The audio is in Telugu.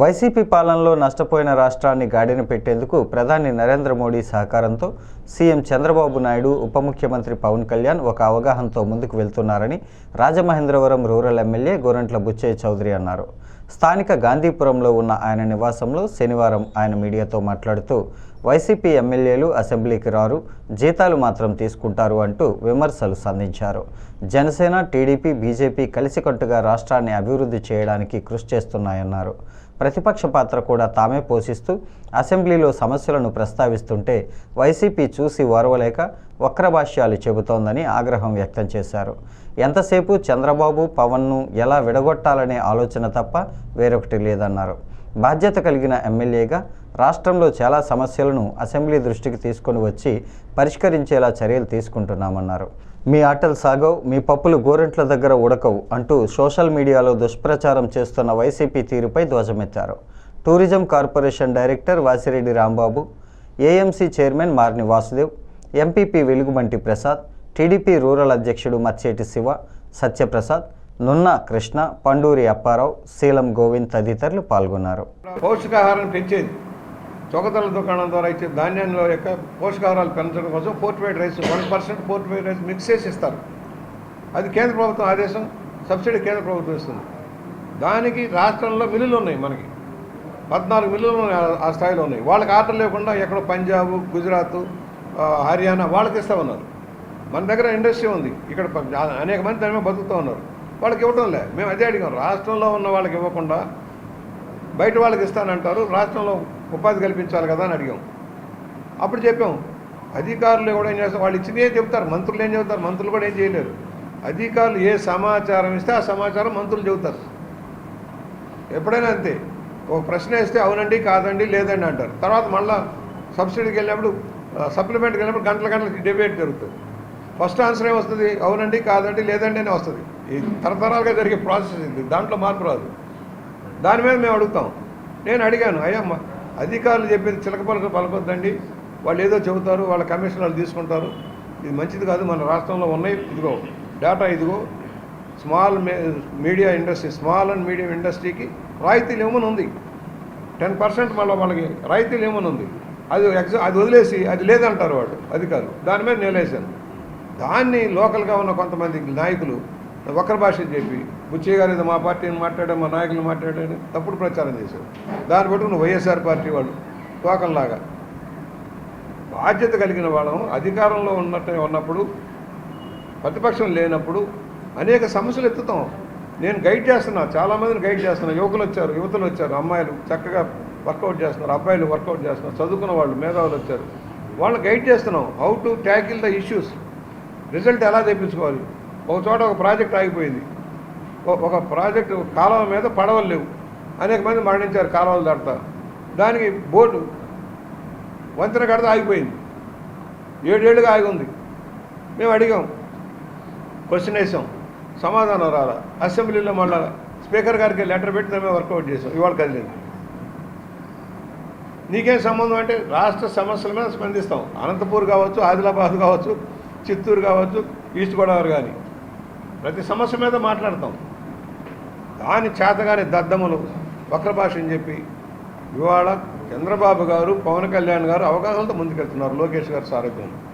వైసీపీ పాలనలో నష్టపోయిన రాష్ట్రాన్ని గాడిన పెట్టేందుకు ప్రధాని నరేంద్ర మోడీ సహకారంతో సీఎం చంద్రబాబు నాయుడు ఉప ముఖ్యమంత్రి పవన్ కళ్యాణ్ ఒక అవగాహనతో ముందుకు వెళ్తున్నారని రాజమహేంద్రవరం రూరల్ ఎమ్మెల్యే గోరంట్ల బుచ్చయ్య చౌదరి అన్నారు. స్థానిక గాంధీపురంలో ఉన్న ఆయన నివాసంలో శనివారం ఆయన మీడియాతో మాట్లాడుతూ వైసీపీ ఎమ్మెల్యేలు అసెంబ్లీకి రారు జీతాలు మాత్రం తీసుకుంటారు అంటూ విమర్శలు సంధించారు. జనసేన టీడీపీ బీజేపీ కలిసికట్టుగా రాష్ట్రాన్ని అభివృద్ధి చేయడానికి కృషి చేస్తున్నాయన్నారు. ప్రతిపక్ష పాత్ర కూడా తామే పోషిస్తూ అసెంబ్లీలో సమస్యలను ప్రస్తావిస్తుంటే వైసీపీ చూసి ఓర్వలేక వక్రభాష్యాలు చెబుతోందని ఆగ్రహం వ్యక్తం చేశారు. ఎంతసేపు చంద్రబాబు పవన్ను ఎలా విడగొట్టాలనే ఆలోచన తప్ప వేరొకటి లేదన్నారు. బాధ్యత కలిగిన ఎమ్మెల్యేగా రాష్ట్రంలో చాలా సమస్యలను అసెంబ్లీ దృష్టికి తీసుకొని వచ్చి పరిష్కరించేలా చర్యలు తీసుకుంటున్నామన్నారు. మీ ఆటలు సాగవు మీ పప్పులు గోరెంట్ల దగ్గర ఉడకవు అంటూ సోషల్ మీడియాలో దుష్ప్రచారం చేస్తున్న వైసీపీ తీరుపై ధ్వజమెత్తారు. Tourism corporation director Vasireddy Rambabu AMC chairman Marni Vasudev MPP Velugubanti Prasad TDP rural అధ్యక్షుడు మచ్చేటి శివ సత్యప్రసాద్ నున్న కృష్ణ పండూరి అప్పారావు శీలం గోవింద్ తదితరులు పాల్గొన్నారు. పోషకాహారం పెంచేది. చొకతల దుకాణం ద్వారా ఇచ్చే ధాన్యంలో యొక్క పోషకాహారాలు పెంచడం కోసం fortified rice one percent fortified rice mix చేసి ఇస్తారు. అది కేంద్ర ప్రభుత్వం ఆదేశం సబ్సిడీ కేంద్ర ప్రభుత్వం ఇస్తుంది. దానికి రాష్ట్రంలో మిల్లులు ఉన్నాయి మనకి. పద్నాలుగు మిల్లులు ఉన్నాయి ఆ- స్థాయిలో ఉన్నాయి. వాళ్ళకి ఆర్డర్ లేకుండా ఎక్కడో పంజాబ్ గుజరాత్ హర్యానా వాళ్ళకి ఇస్తా ఉన్నారు. మన దగ్గర ఇండస్ట్రీ ఉంది. ఇక్కడ అనేక మంది దాని మీద బతుకుతూ ఉన్నారు. వాళ్ళకి ఇవ్వడం లే. మేము అదే అడిగాం రాష్ట్రంలో ఉన్న వాళ్ళకి ఇవ్వకుండా బయట వాళ్ళకి ఇస్తానంటారు రాష్ట్రంలో ఉపాధి కల్పించాలి కదా అని అడిగాం. అప్పుడు చెప్పాం అధికారులు కూడా ఏం చేస్తారు? వాళ్ళు ఇచ్చినవే చెబుతారు? మంత్రులు ఏం చెబుతారు? మంత్రులు కూడా ఏం చేయలేరు. అధికారులు ఏ సమాచారం ఇస్తే ఆ సమాచారం మంత్రులు చెబుతారు. ఎప్పుడైనా అంతే. ఒక ప్రశ్న ఇస్తే అవునండి కాదండి లేదండి అంటారు. తర్వాత మళ్ళీ సబ్సిడీకి వెళ్ళినప్పుడు సప్లిమెంట్ వెళ్ళినప్పుడు గంటల గంటలకి డిబేట్ జరుగుతుంది. ఫస్ట్ ఆన్సర్ ఏమొస్తుంది అవునండి కాదండి లేదండి అని వస్తుంది. ఈ తరతరాలుగా జరిగే ప్రాసెస్ ఇది. దాంట్లో మార్పు రాదు. దాని మీద మేము అడుగుతాం. నేను అడిగాను అయ్యా మా అధికారులు చెప్పేది చిలక పలక పలకొద్దండి. వాళ్ళు ఏదో చెబుతారు వాళ్ళ కమిషన్ వాళ్ళు తీసుకుంటారు. ఇది మంచిది కాదు మన రాష్ట్రంలో ఉన్నాయి. ఇదిగో డేటా ఇదిగో small media industry small and medium ఇండస్ట్రీకి రాయితీలు ఏమని ఉంది టెన్ పర్సెంట్ మళ్ళీ వాళ్ళకి రాయితీలు ఏమని ఉంది అది ఎక్స్ అది వదిలేసి అది లేదంటారు వాళ్ళు అధికారులు. దాని మీద నిలేశాను దాన్ని లోకల్గా ఉన్న కొంతమంది నాయకులు వక్ర భాష చెప్పి బుచ్చయ్య గారు ఏదో మా పార్టీని మాట్లాడారు మా నాయకులు మాట్లాడాడని తప్పుడు ప్రచారం చేశారు. దాన్ని బట్టి నువ్వు వైఎస్ఆర్ పార్టీ వాళ్ళు తోకంలాగా బాధ్యత కలిగిన వాళ్ళం అధికారంలో ఉన్నట్టు ఉన్నప్పుడు ప్రతిపక్షం లేనప్పుడు అనేక సమస్యలు ఎత్తుతాం. నేను గైడ్ చేస్తున్నా చాలామందిని గైడ్ చేస్తున్నా. యువకులు వచ్చారు యువతలు వచ్చారు అమ్మాయిలు చక్కగా వర్కౌట్ చేస్తున్నారు అబ్బాయిలు వర్కౌట్ చేస్తున్నారు చదువుకున్న వాళ్ళు మేధావులు వచ్చారు. వాళ్ళని గైడ్ చేస్తున్నాం how to tackle the issues result ఎలా తెప్పించుకోవాలి? ఒక చోట ఒక ప్రాజెక్ట్ ఆగిపోయింది. ఒక ప్రాజెక్ట్ కాలువ మీద పడవలు లేవు. అనేక మంది మరణించారు కాలువలు దాటుతా దానికి బోర్డు వంతెన కడితే ఆగిపోయింది. ఏడేళ్ళుగా ఆగి ఉంది మేము అడిగాం క్వశ్చన్ వేసాం సమాధానం రాలా. అసెంబ్లీలో మళ్ళా స్పీకర్ గారికి లెటర్ పెట్టి మేము వర్కౌట్ చేసాం ఇవాళ కదిలింది. నీకేం సంబంధం అంటే రాష్ట్ర సమస్యల మీద స్పందిస్తాం. అనంతపూర్ కావచ్చు ఆదిలాబాద్ కావచ్చు చిత్తూరు కావచ్చు ఈస్ట్ గోదావరి కానీ. ప్రతి సమస్య మీద మాట్లాడతాం. దాని చేతగాని దద్దములు వక్ర భాష అని చెప్పి ఇవాళ చంద్రబాబు గారు పవన్ కళ్యాణ్ గారు అవగాహనతో ముందుకెళ్తున్నారు లోకేష్ గారు సారథ్యం.